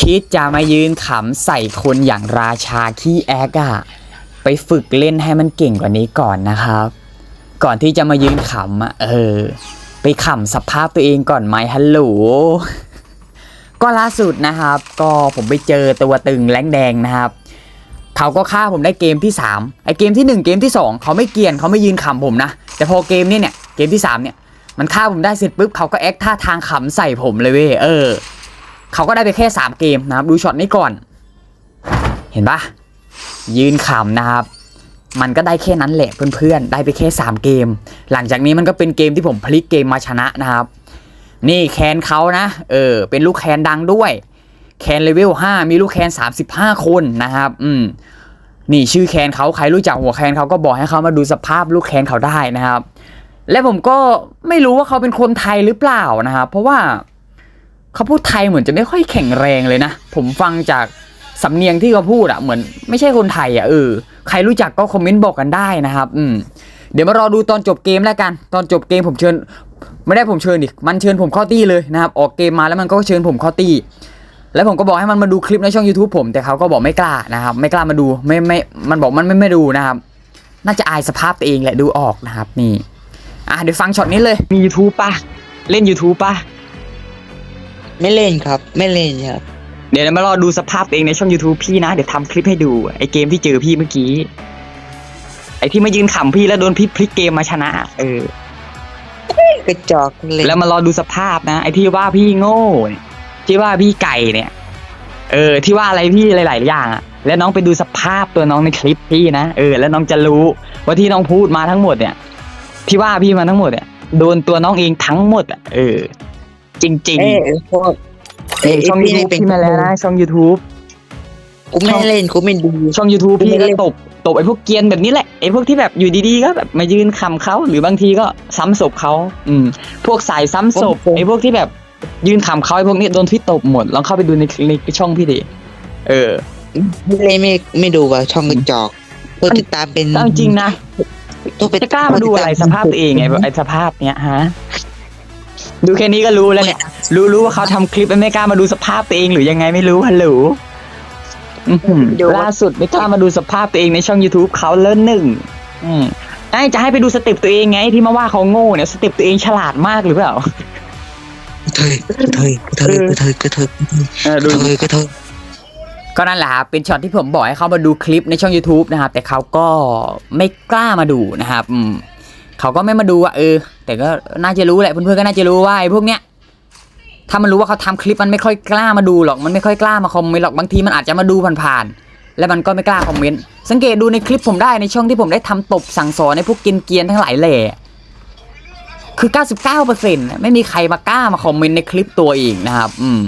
คิดจะมายืนขำใส่คนอย่างราชาขี้แอกอะไปฝึกเล่นให้มันเก่งกว่านี้ก่อนนะครับ ก่อนที่จะมายืนขำอะเออ ไปขำสภาพตัวเองก่อนไหมฮัลโหลก็ล่าสุดนะครับ ก็ผมไปเจอตัวตึงแรงแดงนะครับเขาก็ฆ่าผมได้เกมที่3ไอเกมที่ 1 เกมที่ 2 เขาไม่เกียนเขาไม่ยืนขำผมนะ แต่พอเกมนี้เนี่ยเกมที่3เนี่ยมันฆ่าผมได้เสร็จปุ๊บเขาก็แอคท่าทางขำใส่ผมเลยเว้ยเออ เขาก็ได้ไปแค่ 3 เกมนะครับ ดูช็อตนี้ก่อน เห็นปะยืนขำนะครับ มันก็ได้แค่นั้นแหละเพื่อนๆ ได้ไปแค่ 3 เกม หลังจากนี้มันก็เป็นเกมที่ผมพลิกเกมมาชนะนะครับ นี่แคนเขานะ เออ เป็นลูกแคนดังด้วย แคนเลเวล 5 มีลูกแคน 35 คนนะครับ อืม นี่ชื่อแคนเขาใครรู้จักหัวแคนเขาก็บอกให้เขามาดูสภาพลูกแคนเขาได้นะครับ และผมก็ไม่รู้ว่าเขาเป็นคนไทยหรือเปล่านะครับ เพราะว่า เขาพูดไทยเหมือนจะไม่ค่อยแข็งแรงเลยนะ ผมฟังจากสำเนียงที่เขาพูดอะเหมือนไม่ใช่คนไทยอะเออใครรู้จักก็คอมเมนต์บอกกันได้นะครับ อืมเดี๋ยวมารอดูตอนจบเกมแล้วกัน ตอนจบเกมผมเชิญ ไม่ได้ผมเชิญดิมันเชิญผมเข้าตี้เลยนะครับ ออกเกมมาแล้วมันก็เชิญผมเข้าตี้แล้วผมก็บอกให้มันมาดูคลิปในช่อง YouTube ผมแต่เขาก็บอกไม่กล้านะครับ ไม่กล้ามาดูไม่ไม่มันบอกมันไม่ไม่ดูนะครับ น่าจะอายสภาพตัวเองแหละดูออกนะครับ นี่ อะเดี๋ยวฟังช็อตนี้เลยมี YouTube ป่ะ เล่น YouTube ป่ะ ไม่เล่นครับ ไม่เล่นครับ เดี๋ยวมารอดูสภาพตัวเองในช่อง YouTube พี่นะ เดี๋ยวทำคลิปให้ดู ไอเกมที่เจอพี่เมื่อกี้ ไอที่มายืนขำพี่แล้วโดนพี่พลิกเกมมาชนะ เออ กระจอกเล่นแล้วมารอดูสภาพนะ ไอที่ว่าพี่โง่เนี่ยที่ว่าพี่ไก่เนี่ย เออ ที่ว่าอะไรพี่หลาย ๆ อย่างอะแล้วน้องไปดูสภาพตัวน้องในคลิปพี่นะเออ แล้วน้องจะรู้ว่าที่น้องพูดมาทั้งหมดเนี่ย ที่ว่าพี่มาทั้งหมดเนี่ยโดนตัวน้องเองทั้งหมดอะเออ จริงเอ้ยพวกๆนี่ช่องยูทูบพี่มาแล้วนะช่อง YouTube กูไม่เล่นกูไม่ดู ช่อง YouTube พี่ไม่ก็เล่นตบตบไอ้พวกเกรียนแบบนี้แหละไอ้พวกที่แบบอยู่ดีๆก็แบบมายืนคำเขาหรือบางทีก็ซ้ำศพเขาอืม พวกสายซ้ำศพไอ้พวกที่แบบยืนคำเขาไอ้พวกนี้โดนพี่ตบหมดลองเข้าไปดูในในช่องพี่ดิเออ ไม่เล่นไม่ไม่ดูว่าช่องกระจอกตัวติดตามเป็นเอาจริงนะตัวเป็นจะกล้ามาดูอะไรสภาพตัวเองไงแบบไอ้สภาพเนี้ยฮะ ดูแค่นี้ก็รู้แล้วเนี่ย รู้รู้ว่าเขาทำคลิปแล้วไม่กล้ามาดูสภาพตัวเองหรือยังไงไม่รู้ฮัลโหลอื้อหือล่าสุดไม่กล้ามาดูสภาพตัวเองในช่อง YouTube เขาเลิศหนึ่งอืมไอ้จะให้ไปดูสเต็ปตัวเองไงที่มาว่าเขาโง่เนี่ยสเต็ปตัวเองฉลาดมากหรือเปล่าเธอกระเทยกระเทยกระเทยกระเทยเออกดูระเทยกระเทย ก็นั่นแหละครับเป็นช็อตที่ผมบอกให้เขามาดูคลิปในช่อง YouTube นะครับ แต่เขาก็ไม่กล้ามาดูนะครับอืม เขาก็ไม่มาดูอะเออ แต่ก็น่าจะรู้แหละเพื่อนๆก็น่าจะรู้ว่าไอ้พวกเนี้ยถ้ามันรู้ว่าเขาทำคลิปมันไม่ค่อยกล้ามาดูหรอกมันไม่ค่อยกล้ามาคอมเมนต์หรอกบางทีมันอาจจะมาดูผ่านๆแล้วมันก็ไม่กล้าคอมเมนต์สังเกตดูในคลิปผมได้ในช่องที่ผมได้ทำตบสั่งสอนในพวกเกียนๆทั้งหลายแหล่คือ 99%ไม่มีใครมากล้ามาคอมเมนต์ในคลิปตัวเองนะครับ อืม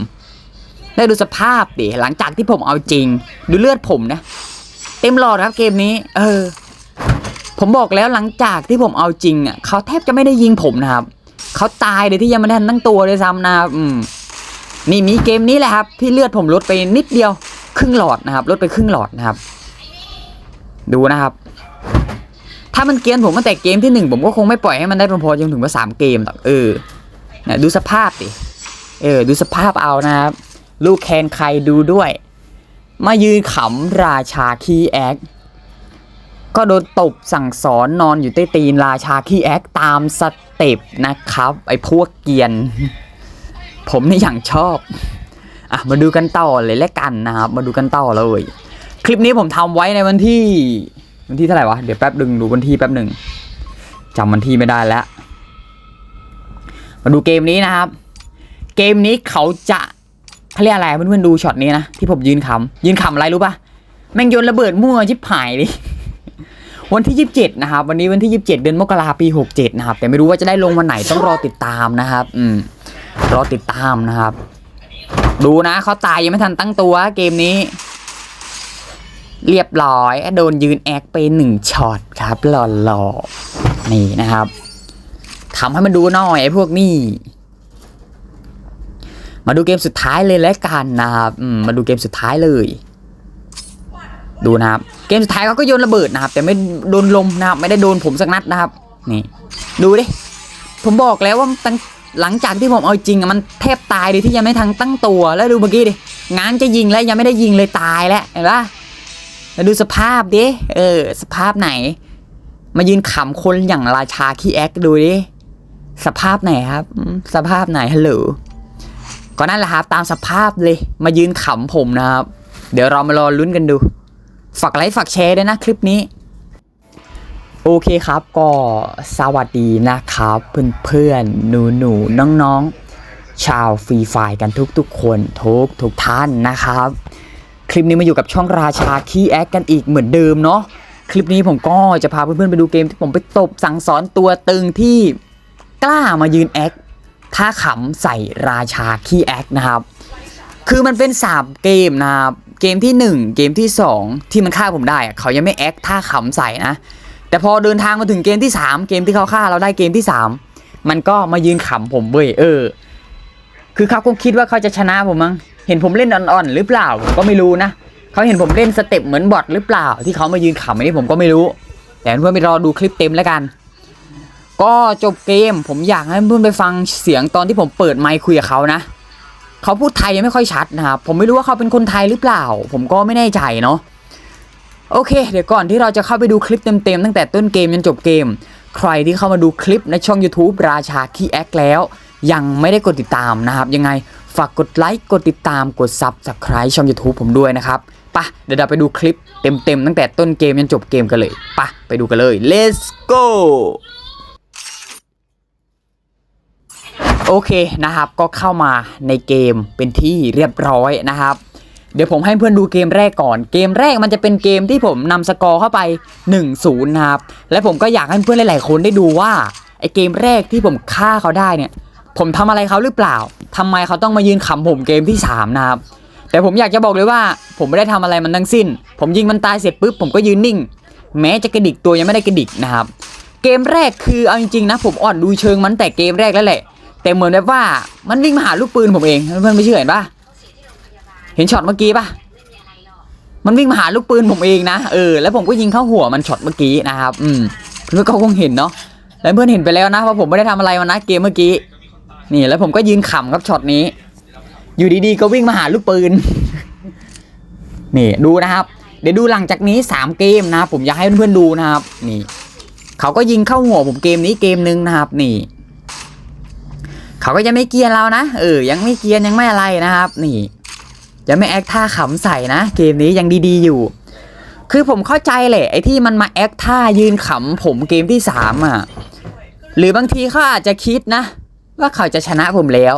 ได้ดูสภาพดิ หลังจากที่ผมเอาจริง ดูเลือดผมนะ เต็มหลอดครับเกมนี้ เออ ผมบอกแล้วหลังจากที่ผมเอาจริงอะเขาแทบจะไม่ได้ยิงผมนะครับเขาตายโดยที่ยังไม่ทันตั้งตัวเลยซ้ำนะครับอืมนี่มีเกมนี้แหละครับที่เลือดผมลดไปนิดเดียวครึ่งหลอดนะครับ ลดไปครึ่งหลอดนะครับ ดูนะครับ ถ้ามันเกียนผมตั้งแต่เกมที่หนึ่งผมก็คงไม่ปล่อยให้มันได้พอๆจนถึงว่าสามเกมหรอกเออนี่ยดูสภาพดิเออ ดูสภาพเอานะครับ ลูกแคนใครดูด้วย มายืนขำราชาคีแอค ก็โดนตบสั่งสอนนอนอยู่ใต้ตีนราชาคีแอคตามสเต็ปนะครับ ไอ้พวกเกียน ผมนี่อย่างชอบ อะ มาดูกันต่อเลยแล้วกันนะครับ มาดูกันต่อเลย คลิปนี้ผมทำไว้ในวันที่ วันที่เท่าไหร่วะ เดี๋ยวแป๊บดึงดูวันที่แป๊บหนึ่งจำวันที่ไม่ได้แล้ว มาดูเกมนี้นะครับ เกมนี้เขาจะเขาเรียกอะไรเพื่อนๆดูช็อตนี้นะที่ผมยืนขำยืนขำอะไรรู้ปะแม่งโยนระเบิดมั่วชิบหายดิ วันที่ 27 นะครับ วันนี้วันที่ 27 เดือนมกราปี 67 นะครับ แต่ไม่รู้ว่าจะได้ลงวันไหนต้องรอติดตามนะครับ อืม รอติดตามนะครับ ดูนะเขาตายยังไม่ทันตั้งตัวเกมนี้ เรียบร้อย โดนยืนแอคไปหนึ่งช็อตครับหล่อๆนี่นะครับทำให้มันดูหน่อยไอ้พวกนี้มาดูเกมสุดท้ายเลยแล้วกันนะครับอืมมาดูเกมสุดท้ายเลย ดูนะครับ เกมสุดท้ายเขาก็โยนระเบิดนะครับ แต่ไม่โดนลมนะครับ ไม่ได้โดนผมสักนัดนะครับ นี่ ดูดิ ผมบอกแล้วว่าตั้งหลังจากที่ผมเอาจริงอะมันแทบตายเลยที่ยังไม่ทันตั้งตัวแล้วดูเมื่อกี้ดิงางจะยิงแล้วยังไม่ได้ยิงเลยตายแล้วเห็นปะแล้วดูสภาพดิเออ สภาพไหน มายืนขำคนอย่างราชาขี้แอคดูดิสภาพไหนครับ สภาพไหนฮัลโหลก็นั่นแหละครับตามสภาพเลย มายืนขำผมนะครับ เดี๋ยวเรามารอลุ้นกันดู ฝากไลค์ฝากแชร์ด้วยนะคลิปนี้ โอเคครับก็สวัสดีนะครับ เพื่อนๆหนูหนูๆ น้องๆ ชาวฟรีไฟกันทุกๆ คนทุกทุกท่านนะครับ คลิปนี้มาอยู่กับช่องราชาคีแอคกันอีกเหมือนเดิมเนาะคลิปนี้ผมก็จะพาเพื่อนๆไปดูเกมที่ผมไปตบสั่งสอนตัวตึงที่กล้ามายืนแอคท่าขำใส่ราชาคีแอคนะครับ คือมันเป็นสามเกมนะครับ เกมที่หนึ่งเกมที่สองที่มันฆ่าผมได้เขายังไม่แอคท่าขำใส่นะ แต่พอเดินทางมาถึงเกมที่ 3 เกมที่เขาฆ่าเราได้เกมที่ 3 มันก็มายืนขำผมเว้ยเออ คือเขาคงคิดว่าเขาจะชนะผมมั้งเห็นผมเล่นอ่อนๆหรือเปล่าผมก็ไม่รู้นะเขาเห็นผมเล่นสเต็ปเหมือนบอทหรือเปล่า ที่เขามายืนขำอันนี้ผมก็ไม่รู้ แต่เพื่อนไปรอดูคลิปเต็มแล้วกัน ก็จบเกมผมอยากให้เพื่อนไปฟังเสียงตอนที่ผมเปิดไมค์คุยกับเขานะ เขาพูดไทยยังไม่ค่อยชัดนะครับผมไม่รู้ว่าเขาเป็นคนไทยหรือเปล่า ผมก็ไม่แน่ใจเนาะโอเค เดี๋ยวก่อนที่เราจะเข้าไปดูคลิปเต็มๆตั้งแต่ต้นเกมจนจบเกม ใครที่เข้ามาดูคลิปในช่อง YouTube ราชาคีแอคแล้ว ยังไม่ได้กดติดตามนะครับ ยังไงฝากกดไลค์กดติดตามกด Subscribe ช่อง YouTube ผมด้วยนะครับปะเดี๋ยวเราไปดูคลิปเต็มๆตั้งแต่ต้นเกมจนจบเกมกันเลยปะไปดูกันเลย let's go โอเคนะครับก็เข้ามาในเกมเป็นที่เรียบร้อยนะครับ เดี๋ยวผมให้เพื่อนดูเกมแรกก่อน เกมแรกมันจะเป็นเกมที่ผมนำสกอร์เข้าไป 1-0นะครับและผมก็อยากให้เพื่อนหลาย ๆ คนได้ดูว่าไอเกมแรกที่ผมฆ่าเขาได้เนี่ย ผมทำอะไรเขาหรือเปล่าทำไมเขาต้องมายืนขำผมเกมที่ 3 นะครับ แต่ผมอยากจะบอกเลยว่า ผมไม่ได้ทำอะไรมันทั้งสิ้น ผมยิงมันตายเสร็จปุ๊บผมก็ยืนนิ่ง แม้จะกระดิกตัวยังไม่ได้กระดิกนะครับ เกมแรกคือเอาจริงๆนะผมอ่อนดูเชิงมันแต่เกมแรกแล้วแหละ แต่เหมือนแบบว่ามันวิ่งมาหาลูกปืนผมเองเพื่อนไม่เชื่อเห็นปะเห็นช็อตเมื่อกี้ปะมันวิ่งมาหาลูกปืนผมเองนะเออแล้วผมก็ยิงเข้าหัวมันช็อตเมื่อกี้นะครับ อืมเพื่อนก็คงเห็นเนาะแล้วเพื่อนเห็นไปแล้วนะว่าผมไม่ได้ทำอะไรมานะเกมเมื่อกี้ นี่แล้วผมก็ยืนขำครับช็อตนี้ อยู่ดีๆก็วิ่งมาหาลูกปืนนี่ดูนะครับ เดี๋ยวดูหลังจากนี้สามเกมนะผมอยากให้เพื่อนๆดูนะครับ นี่ เขาก็ยิงเข้าหัวผมเกมนี้เกมนึงนะครับ นี่ เขาก็ยังไม่เกียนเรานะเออยังไม่เกียนยังไม่อะไรนะครับ นี่จะไม่แอคท่าขำใส่นะเกมนี้ยังดีๆอยู่ คือผมเข้าใจแหละไอ้ที่มันมาแอคท่ายืนขำผมเกมที่สามอะหรือบางทีเขาอาจจะคิดนะ ว่าเขาจะชนะผมแล้ว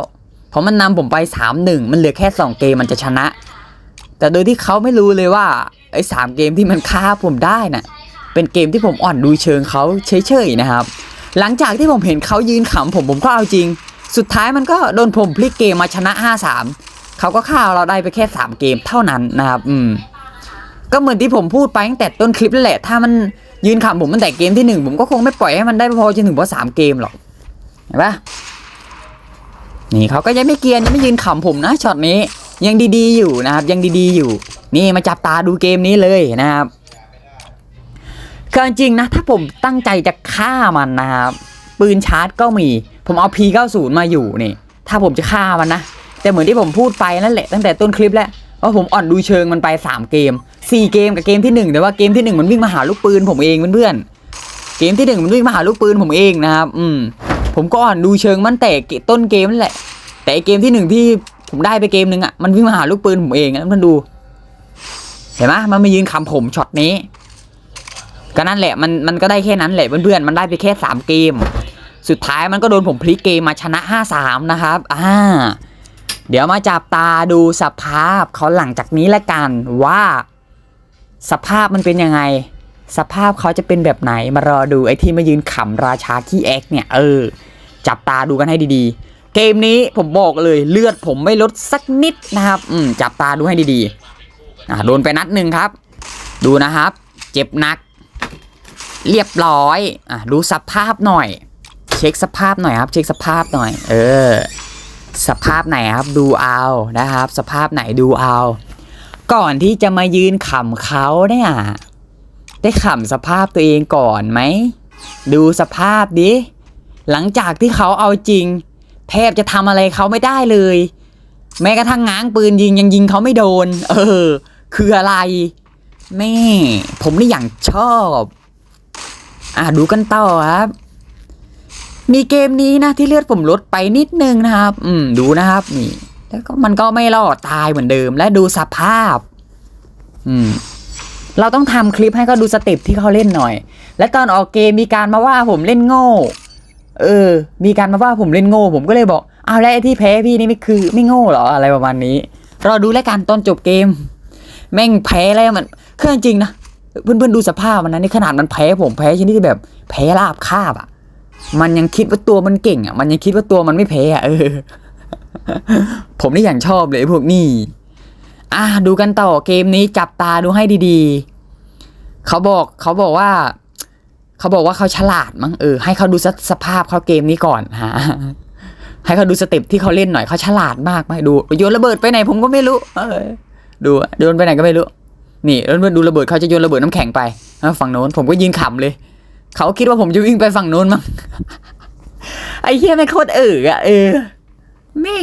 เพราะมันนำผมไปสามหนึ่งมันเหลือแค่สองเกมมันจะชนะ แต่โดยที่เขาไม่รู้เลยว่าไอ้สามเกมที่มันฆ่าผมได้น่ะเป็นเกมที่ผมอ่อนดูเชิงเขาเฉยๆนะครับ หลังจากที่ผมเห็นเขายืนขำผมผมก็เอาจริง สุดท้ายมันก็โดนผมพลิกเกมมาชนะ 5-3เขาก็ฆ่าเราได้ไปแค่ 3 เกมเท่านั้นนะครับ อืม ก็เหมือนที่ผมพูดไปตั้งแต่ต้นคลิปนั่นแหละ ถ้ามันยืนขำผมตั้งแต่เกมที่หนึ่งผมก็คงไม่ปล่อยให้มันได้พอจนถึงพอสามเกมหรอก เห็นปะนี่เขาก็ยังไม่เกียนยังไม่ยืนขำผมนะช็อตนี้ ยังดีๆอยู่นะครับ ยังดีๆอยู่ นี่มาจับตาดูเกมนี้เลยนะครับคือจริงนะ ถ้าผมตั้งใจจะฆ่ามันนะครับ ปืนชาร์จก็มี ผมเอา P90 มาอยู่นี่ ถ้าผมจะฆ่ามันนะ แต่เหมือนที่ผมพูดไปนั่นแหละตั้งแต่ต้นคลิปแล้วว่าผมอ่อนดูเชิงมันไป 3 เกม 4 เกมกับเกมที่ 1 แต่ว่าเกมที่ 1 มันวิ่งมาหาลูกปืนผมเองเพื่อนๆเกมที่ 1 มันวิ่งมาหาลูกปืนผมเองนะครับอืมผมก็อ่อนดูเชิงมันแต่ต้นเกมนั่นแหละ แต่ไอเกมที่หนึ่งที่ผมได้ไปเกมหนึ่งอะมันวิ่งมาหาลูกปืนผมเองนะมันดู เห็นไหมมันมายืนคำผมช็อตนี้ก็นั่นแหละมันมันก็ได้แค่นั้นแหละเพื่อนๆมันได้ไปแค่สามเกม สุดท้ายมันก็โดนผมพลิกเกมมาชนะ 5-3 นะครับ อ่า เดี๋ยวมาจับตาดูสภาพเขาหลังจากนี้ละกันว่า สภาพมันเป็นยังไง สภาพเขาจะเป็นแบบไหนมารอดูไอ้ที่มายืนขำราชาขี้แอ็กเนี่ยเออ จับตาดูกันให้ดีๆ เกมนี้ผมบอกเลยเลือดผมไม่ลดสักนิดนะครับ อืมจับตาดูให้ดีๆอ่าโดนไปนัดหนึ่งครับ ดูนะครับ เจ็บนัก เรียบร้อยอะดูสภาพหน่อย เช็คสภาพหน่อยครับ เช็คสภาพหน่อย เออ สภาพไหนครับดูเอานะครับ สภาพไหนดูเอา ก่อนที่จะมายืนขำเขาเนี่ยได้ขำสภาพตัวเองก่อนไหม ดูสภาพดิ หลังจากที่เขาเอาจริง แทบจะทำอะไรเขาไม่ได้เลย แม้กระทั่งง้างปืนยิงยังยิงเขาไม่โดน เออ คืออะไร แม่ ผมนี่อย่างชอบ อะดูกันต่อครับ มีเกมนี้นะที่เลือดผมลดไปนิดนึงนะครับ อืมดูนะครับนี่ แล้วก็มันก็ไม่รอดตายเหมือนเดิม และดูสภาพ อืม เราต้องทำคลิปให้เขาดูสเต็ปที่เขาเล่นหน่อย และตอนออกเกมมีการมาว่าผมเล่นโง่ เออ มีการมาว่าผมเล่นโง่ ผมก็เลยบอกเอาแล้วไอ้ที่แพ้พี่นี่ไม่คือไม่โง่หรออะไรประมาณนี้รอดูแล้วกันตอนจบเกม แม่งแพ้แล้วมันเครื่องจริงนะเพื่อนๆดูสภาพมันนะนี่ขนาดมันแพ้ผมแพ้ชนิดที่แบบแพ้ราบคาบอะ มันยังคิดว่าตัวมันเก่งอะ มันยังคิดว่าตัวมันไม่แพ้อะเออ ผมนี่อย่างชอบเลยพวกนี้ อะดูกันต่อเกมนี้จับตาดูให้ดีๆ เขาบอกเขาบอกว่า เขาบอกว่าเขาฉลาดมั้งเออให้เขาดูสสภาพเขาเกมนี้ก่อนฮะให้เขาดูสเต็ปที่เขาเล่นหน่อยเขาฉลาดมากไหมดูโยนระเบิดไปไหนผมก็ไม่รู้ เออ ดูโยนไปไหนก็ไม่รู้ นี่เพื่อดูระเบิดเขาจะโยนระเบิดน้ำแข็งไปฝั่งโน้นผมก็ยืนขำเลย เขาคิดว่าผมจะวิ่งไปฝั่งโน้นมั้งไอ้เหี้ยไม่งโคตรเอออะเออแม่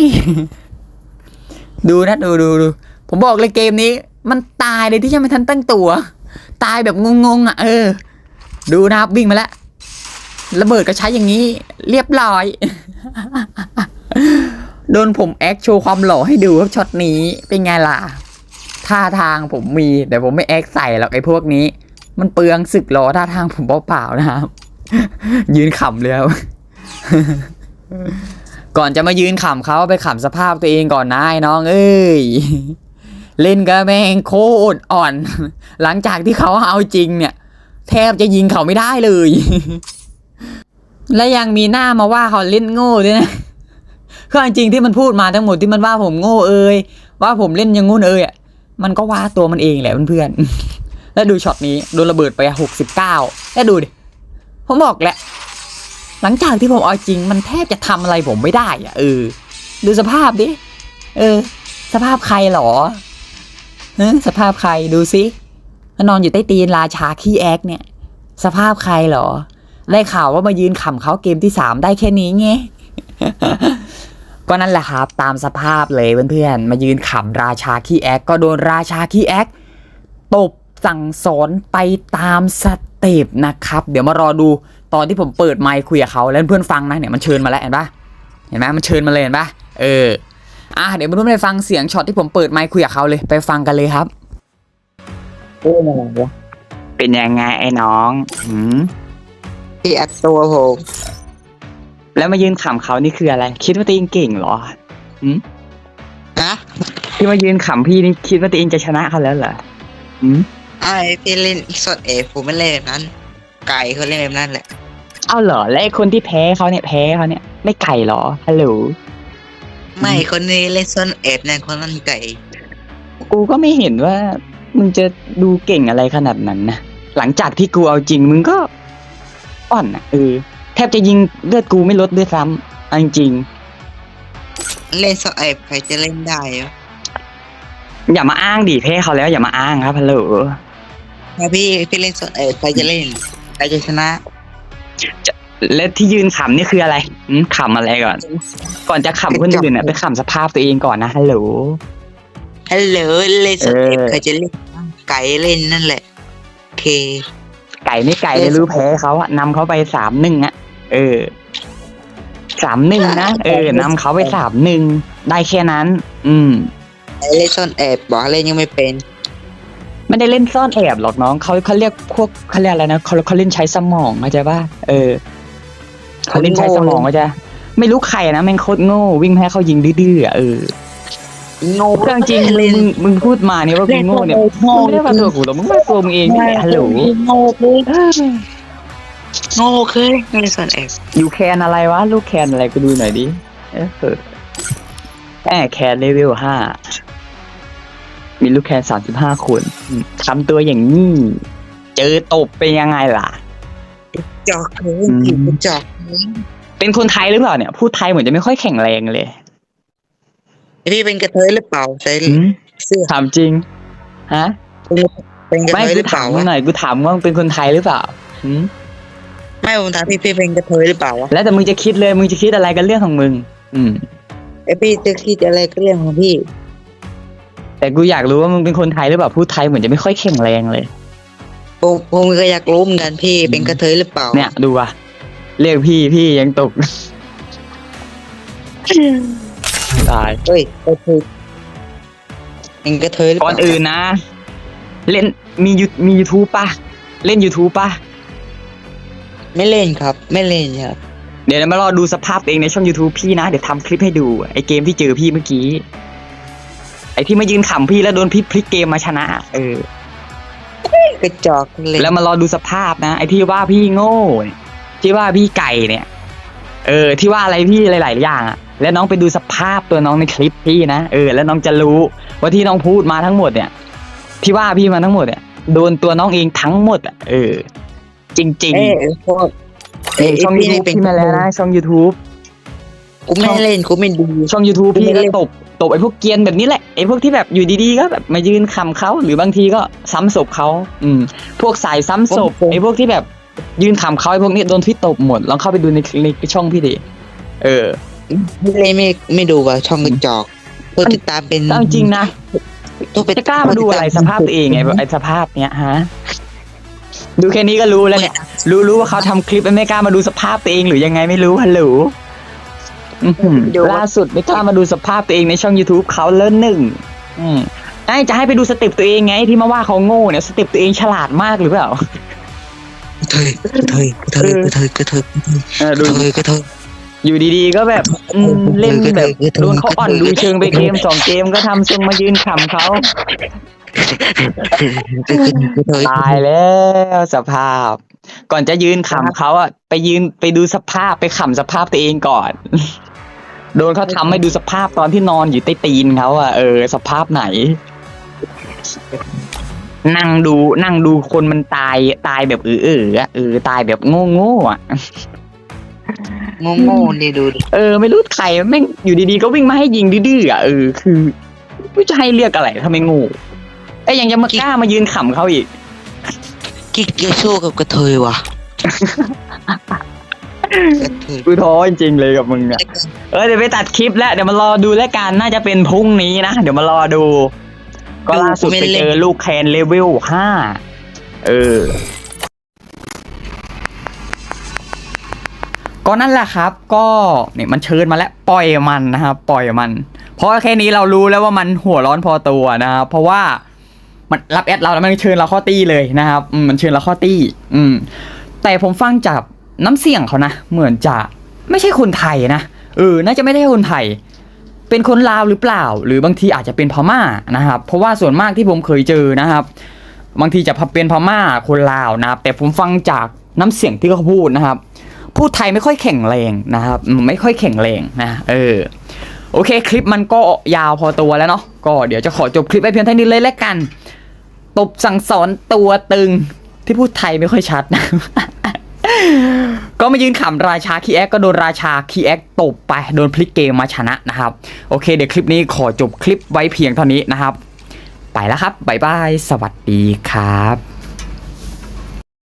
ดูนะดูดูดูผมบอกเลยเกมนี้ มันตายเลยที่ยังไม่ทันตั้งตัว ตายแบบงงๆอะ เออ ดูนะครับวิ่งมาแล้วระเบิดก็ใช้อย่างนี้ เรียบร้อย โดนผมแอคโชว์ความหล่อให้ดูครับช็อตนี้เป็นไงล่ะท่าทางผมมีแต่ผมไม่แอคใส่หรอกไอ้พวกนี้ มันเปลืองศึกหรอท่าทางผมเปล่าๆนะครับ ยืนขำเลยครับก่อนจะมายืนขำเขาไปขำสภาพตัวเองก่อนนะไอ้น้อง เอ้ย เล่นก็แม่งโคตรอ่อน หลังจากที่เขาเอาจริงเนี่ย แทบจะยิงเขาไม่ได้เลย และยังมีหน้ามาว่าเขาเล่นโง่ด้วยนะคือจริงที่มันพูดมาทั้งหมดที่มันว่าผมโง่เอ่ยว่าผมเล่นยังงู้นเอ่ยมันก็ว่าตัวมันเองแหละเพื่อนๆ แล้วดูช็อตนี้โดนระเบิดไปหกสิบเก้าแล้วดูดิ ผมบอกแหละ หลังจากที่ผมเอาจริงมันแทบจะทำอะไรผมไม่ได้อะเออ ดูสภาพดิ เออ สภาพใครหรอเออสภาพใครดูสินอนอยู่ใต้ตีนราชาขี้แอกเนี่ย สภาพใครหรอ ได้ข่าวว่ามายืนขำเขาเกมที่สามได้แค่นี้ไงก็นั่นแหละครับ ตามสภาพเลยเพื่อนๆ มายืนขำราชาขี้แอกก็โดนราชาขี้แอกตบ สั่งสอนไปตามสเต็ปนะครับ เดี๋ยวมารอดูตอนที่ผมเปิดไมค์คุยกับเขาแล้วเพื่อนฟังนะเนี่ยมันเชิญมาแล้วเห็นปะเห็นไหมมันเชิญมาเลยเห็นปะเอออะเดี๋ยวเพื่อนๆไปฟังเสียงช็อตที่ผมเปิดไมค์คุยกับเขาเลยไปฟังกันเลยครับโอ้มาแล้วเป็นยังไงไอ้น้องหืมพี่อัดตัวผมแล้วมายืนขำเขานี่คืออะไร คิดว่าตัวเองเก่งเหรอฮะที่มายืนขำพี่นี่คิดว่าตัวเองจะชนะเขาแล้วเหรอหืม ไอ้พี่เล่นสดเอฟผมไม่เล่นแบบนั้น ไก่เขาเล่นแบบนั้นแหละ เอาเหรอและไอ้คนที่แพ้เขาเนี่ยแพ้เขาเนี่ยไม่ไก่เหรอฮัลโหลไม่คนนี้เล่นซ่อนเอฟนั่นคนนั้นไก่ กูก็ไม่เห็นว่า มึงจะดูเก่งอะไรขนาดนั้นนะหลังจากที่กูเอาจริงมึงก็ อ่อนอะเออแทบจะยิงเลือดกูไม่ลดด้วยซ้ำเอาจริงเล่นซ่อนเอฟใครจะเล่นได้เหรอๆอย่ามาอ้างดิแพ้เขาแล้วอย่ามาอ้างครับฮัลโหล ถ้าพี่พี่เล่นซ่อนเอฟใครจะเล่นใครจะชนะและที่ยืนขำนี่คืออะไรอืมขำอะไรก่อน ก่อนจะขำคนอื่นน่ะไปขำสภาพตัวเองก่อนนะฮัลโหลฮัลโหลเล่นซ่อนเอฟเออใครจะเล่นไก่เล่นนั่นแหละโอเค ไก่ไม่ไก่เออไม่รู้แพ้เขาอะนำเขาไปสามหนึ่งอะเออสามหนึ่งนะเออนำเขาไปสามหนึ่งได้แค่นั้น อืมไอ้เล่นซ่อนแอบบอกเล่นยังไม่เป็น ไม่ได้เล่นซ่อนแอบหรอกน้องเขาเขาเรียกพวกเขาเรียกอะไรนะเขาเขาเล่นใช้สมองเข้าใจป่ะเออเขาเล่นใช้สมองเข้าใจไม่รู้ใครนะแม่งโคตรโง่ วิ่งแพ้เขายิงดื้อๆอะเออโง่เรื่องจริงมึงมึงมึงพูดมาเนี่ยว่ากูโง่เนี่ยโง่มึงไม่ได้มาตัวกูหรอกมึงมาตัวมึงเองนี่แหละฮัลโหลโง่เลยโง่เคยเล่นซ่อนแอบอยู่แคนอะไรวะลูกแคนอะไรกูดูหน่อยดิเออเออแอบแคนเลเวลห้า มีลูกแคนสามสิบห้าคนอืมทำตัวอย่างนี้ เจอตบเป็นยังไงล่ะ จอกเลยอืมผิวจอกเลยเป็นคนไทยหรือเปล่าเนี่ย พูดไทยเหมือนจะไม่ค่อยแข็งแรงเลย พี่เป็นกระเทยหรือเปล่าใส่อืมเสื้อถามจริง ฮะ เป็นกระไม่เทยหกูรือเปถาล่ามมึงวะหน่อยกูถามว่ามึงเป็นคนไทยหรือเปล่าหืมไม่ผมถามพี่พี่เป็นกระเทยหรือเปล่าวะแล้วแต่มึงจะคิดเลย มึงจะคิดอะไรกันเรื่องของมึง อืมไอพี่จะคิดอะไรก็เรื่องของพี่ แต่กูอยากรู้ว่ามึงเป็นคนไทยหรือเปล่าพูดไทยเหมือนจะไม่ค่อยแข็งแรงเลย ผมผมก็อยากรู้เหมือนกันพี่เป็นกระเทยหรือเปล่าเนี่ยดูว่ะเรียกพี่พี่ยังตกตายเฮ้ยกระเทยเป็นกระเทยหรือเปก่อล่านอื่นนะ เล่นมียูมียูทูปป่ะ เล่น YouTube ป่ะ ไม่เล่นครับ ไม่เล่นครับเดี๋ยวมารอดูสภาพตัวเองในช่อง YouTube พี่นะ เดี๋ยวทำคลิปให้ดู ไอเกมที่เจอพี่เมื่อกี้ไอที่มายืนขำพี่แล้วโดนพี่พลิกเกมมาชนะ เออ กระจอกเลยแล้วมารอดูสภาพนะไอที่ว่าพี่โง่เนี่ยที่ว่าพี่ไก่เนี่ย เออ ที่ว่าอะไรพี่หลาย ๆ อย่างอะแล้วน้องไปดูสภาพตัวน้องในคลิปพี่นะเออแล้วน้องจะรู้ว่าที่น้องพูดมาทั้งหมดเนี่ย ที่ว่าพี่มาทั้งหมดเนี่ยโดนตัวน้องเองทั้งหมดอะเออ จริงเอ้ยพวกๆนี่ช่อง YouTube พี่มาแล้วนะช่อง YouTube กูไม่เล่นกูไม่ดู ช่อง YouTube พี่ไม่ก็เล่นตบ ตบไอ้พวกเกรียนแบบนี้แหละไอ้พวกที่แบบอยู่ดีๆก็แบบมายืนคำเขาหรือบางทีก็ซ้ำศพเขาอืม พวกสายซ้ำศพไอ้พวกที่แบบยืนคำเขาไอ้พวกนี้โดนพี่ตบหมดลองเข้าไปดูในในช่องพี่ดิเออไม่เล่นไม่ไม่ดูว่ะช่องกระจอกผู้ติดตามเป็นเอาจริงนะต้องเป็นจะกล้ามาดูอะไรสภาพตัวเองไงแบบไอ้สภาพเนี้ยฮะดูแค่นี้ก็รู้แล้วเนี่ยรู้รู้ว่าเขาทำคลิปไม่กล้ามาดูสภาพตัวเองหรือยังไงไม่รู้ฮัลโหล อื้อหือล่าสุดไม่กล้ามาดูสภาพตัวเองในช่อง YouTube เขาเลิ่นหนึ่งอืมไอ้จะให้ไปดูสเต็ปตัวเองไงที่มาว่าเขาโง่เนี่ยสเต็ปตัวเองฉลาดมากหรือเปล่า กระเทยกระเทยกระเทยกระเทยกระเทยเออกดู ระเทยกระเทย อยู่ดีๆ ก็แบบอืมเล่นแบบโดนเขาอ่อนดูเชิงไปเกมสองเกมก็ทำทรงมายืนขำเขากระเทยตายแล้วสภาพ ก่อนจะยืนขำเขาอะไปยืนไปดูสภาพไปขำสภาพตัวเองก่อน โดนเขาทำให้ดูสภาพตอนที่นอนอยู่ใต้ตีนเขาอะเออ สภาพไหน นั่งดูนั่งดูคนมันตายตายแบบเออเออๆอะเออตายแบบโง่โง่ๆอะโง่โง่ๆนี่ดูดิเออ ไม่รู้ใครแม่งอยู่ดีๆก็วิ่งมาให้ยิงดื้อๆอะเออคือไม่จะให้เรียกอะไรทำไมโงูไอ้ยยังจะมากล้ามายืนขำเขาอีกกิ๊กเกยร์สู้กับกระเทยว่ะ กูท้อจริงๆเลยกับมึงเนี่ยเออเดี๋ยวไปตัดคลิปแล้วเดี๋ยวมารอดูแล้วกันน่าจะเป็นพรุ่งนี้นะ เดี๋ยวมารอดู ก็ล่าสุดไปเจอลูกแคนเลเวลห้าเออ ก็นั่นแหละครับ ก็เนี่ยมันเชิญมาแล้วปล่อยมันนะครับปล่อยมัน เพราะแค่นี้เรารู้แล้วว่ามันหัวร้อนพอตัวนะครับเพราะว่ามันรับแอดเราแล้วมันเชิญเราข้อตี้เลยนะครับ อืมมันเชิญเราข้อตี้ อืม แต่ผมฟังจาก น้ำเสียงเขานะ เหมือนจะไม่ใช่คนไทยนะ เออ น่าจะไม่ได้คนไทย เป็นคนลาวหรือเปล่า หรือบางทีอาจจะเป็นพม่านะครับ เพราะว่าส่วนมากที่ผมเคยเจอนะครับ บางทีจะเป็นพม่าคนลาวนะครับ แต่ผมฟังจากน้ำเสียงที่เขาพูดนะครับ พูดไทยไม่ค่อยแข็งแรงนะครับ ไม่ค่อยแข็งแรงนะ เออ โอเค คลิปมันก็ยาวพอตัวแล้วเนาะ ก็เดี๋ยวจะขอจบคลิปไปเพียงเท่านี้เลยแล้วกัน ตบสั่งสอนตัวตึงที่พูดไทยไม่ค่อยชัดนะ ก็มายืนขำราชาคีแอคก็โดนราชาคีแอคตบไปโดนพลิกเกมมาชนะนะครับ โอเคเดี๋ยวคลิปนี้ขอจบคลิปไว้เพียงเท่านี้นะครับ ไปแล้วครับบ๊ายบายสวัสดีครับ